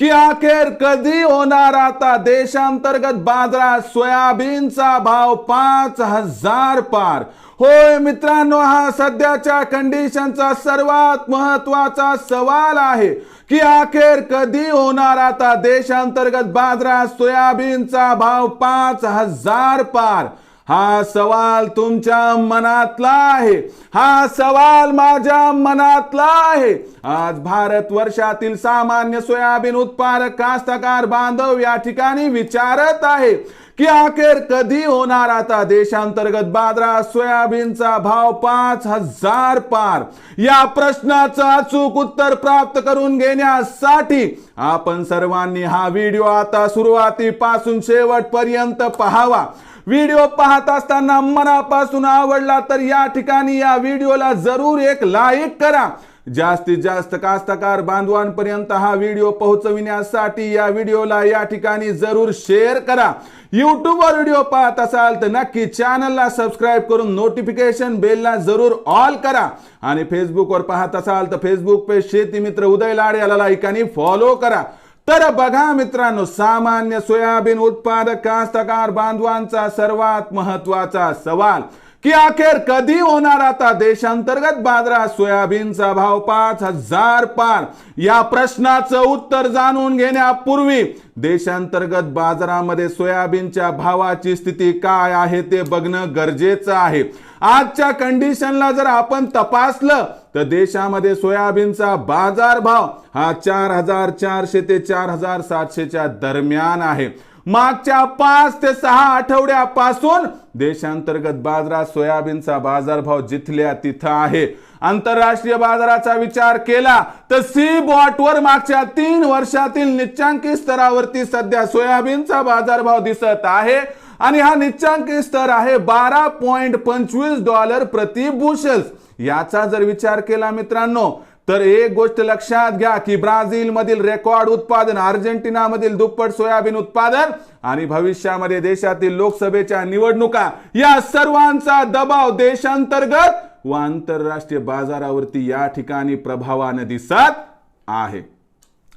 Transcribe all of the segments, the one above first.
की अखेर कधी होणार आता देशांतर्गत बाजारात सोयाबीनचा भाव पाच हजार पार. होय मित्रांनो हा सध्याच्या कंडिशनचा सर्वात महत्त्वाचा सवाल आहे की अखेर कधी होणार आता देशांतर्गत बाजारात सोयाबीनचा भाव पाच हजार पार. हा सवाल तुमच्या मनातला आहे. हा सवाल माझ्या मनातला आहे. आज भारत वर्षातील सामान्य सोयाबीन उत्पादक कास्तकार बांधव या ठिकाणी विचारत आहे की अखेर कधी होणार आता देशांतर्गत बाजारात सोयाबीनचा भाव पाच हजार पार? या प्रश्नाचं अचूक उत्तर प्राप्त करून घेण्यासाठी आपण सर्वांनी हा व्हिडिओ आता सुरुवातीपासून शेवटपर्यंत पाहावा. व्हिडिओ पाहत असताना मनापासून आवडला तर या ठिकाणी या व्हिडिओला जरूर एक लाईक करा. जास्तीत जास्त कास्तकार बांधवांपर्यंत हा व्हिडिओ पोहोचविण्यासाठी या व्हिडिओला या ठिकाणी जरूर शेअर करा. यूट्यूबवर व्हिडिओ पाहत असाल तर नक्की चॅनलला सबस्क्राईब करून नोटिफिकेशन बेलला जरूर ऑल करा. आणि फेसबुकवर पाहत असाल तर फेसबुक पेज शेती मित्र उदय लाड याला लाईक आणि फॉलो करा. तर बघा मित्रांनो सामान्य सोयाबीन उत्पादक कास्तकार बांधवांचा सर्वात महत्त्वाचा सवाल. की अखेर कधी होणार आता देशांतर्गत बाजारात सोयाबीनचा भाव पाच हजार पार? या प्रश्नाचं उत्तर जाणून घेण्यापूर्वी देशांतर्गत बाजारामध्ये सोयाबीनच्या भावाची स्थिती काय आहे ते बघणं गरजेचं आहे. आजच्या कंडिशनला जर आपण तपासलं तर देशामध्ये सोयाबीनचा बाजार भाव हा चार हजार चारशे ते चार हजार सातशेच्या दरम्यान आहे. मागच्या पाच ते सहा आठवड्यापासून देशांतर्गत बाजारात सोयाबीनचा बाजारभाव जिथल्या तिथं आहे. आंतरराष्ट्रीय बाजाराचा विचार केला तर सी बॉटवर मागच्या तीन वर्षातील निच्चांकी स्तरावरती सध्या सोयाबीनचा बाजारभाव दिसत आहे. आणि हा निच्चांकी स्तर आहे बारा पॉइंट पंचवीस डॉलर प्रति बुशल्स. याचा जर विचार केला मित्रांनो तर एक गोष्ट लक्षात घ्या की ब्राझीलमधील रेकॉर्ड उत्पादन अर्जेंटिनामधील दुप्पट सोयाबीन उत्पादन आणि भविष्यामध्ये देशातील लोकसभेच्या निवडणुका या सर्वांचा दबाव देशांतर्गत व आंतरराष्ट्रीय बाजारावरती या ठिकाणी प्रभावानं दिसत आहे.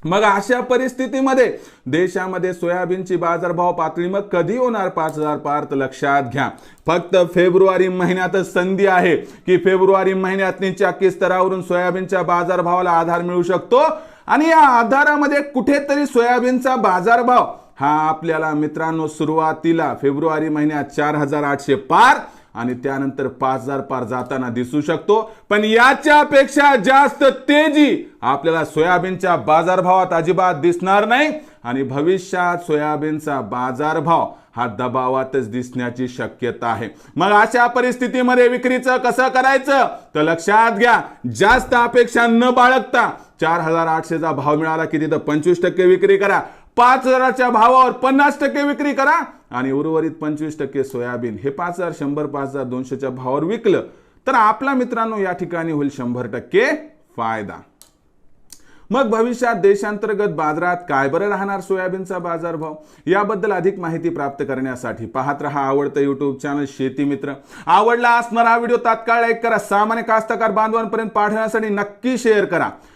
मग अशा परिस्थितीमध्ये देशामध्ये सोयाबीनची बाजारभाव पातळी मग कधी होणार? पाच हजार पार तर लक्षात घ्या. फक्त फेब्रुवारी महिन्यातच संधी आहे की फेब्रुवारी महिन्यात निचाकी स्तरावरून सोयाबीनच्या बाजारभावाला आधार मिळू शकतो. आणि या आधारामध्ये कुठेतरी सोयाबीनचा बाजारभाव हा आपल्याला मित्रांनो सुरुवातीला फेब्रुवारी महिन्यात चार हजार आठशे पार आणि त्यानंतर पाच हजार पार जाताना दिसू शकतो. पण याच्यापेक्षा जास्त तेजी आपल्याला सोयाबीनच्या बाजारभावात अजिबात दिसणार नाही. आणि भविष्यात सोयाबीनचा बाजारभाव हा दबावातच दिसण्याची शक्यता आहे. मग अशा परिस्थितीमध्ये विक्रीचं कसं करायचं? तर लक्षात घ्या जास्त अपेक्षा न बाळगता चार हजार आठशेचा भाव मिळाला की तिथं पंचवीस टक्के विक्री करा. पाच हजाराच्या भावावर पन्नास टक्के विक्री करा आणि उर्वरित पंचवीस टक्के सोयाबीन. हे पाच हजार शंभर पाच हजार दोनशेच्या भावावर विकलं तर आपला मित्रांनो या ठिकाणी होईल शंभर टक्के फायदा. मग भविष्यात देशांतर्गत बाजारात काय बरं राहणार सोयाबीनचा बाजारभाव? याबद्दल अधिक माहिती प्राप्त करण्यासाठी पाहत रहा आवडतं युट्यूब चॅनल शेती मित्र. आवडला असणारा हा व्हिडिओ तात्काळ लाईक करा. सामान्य कास्तकार बांधवांपर्यंत पाठवण्यासाठी नक्की शेअर करा.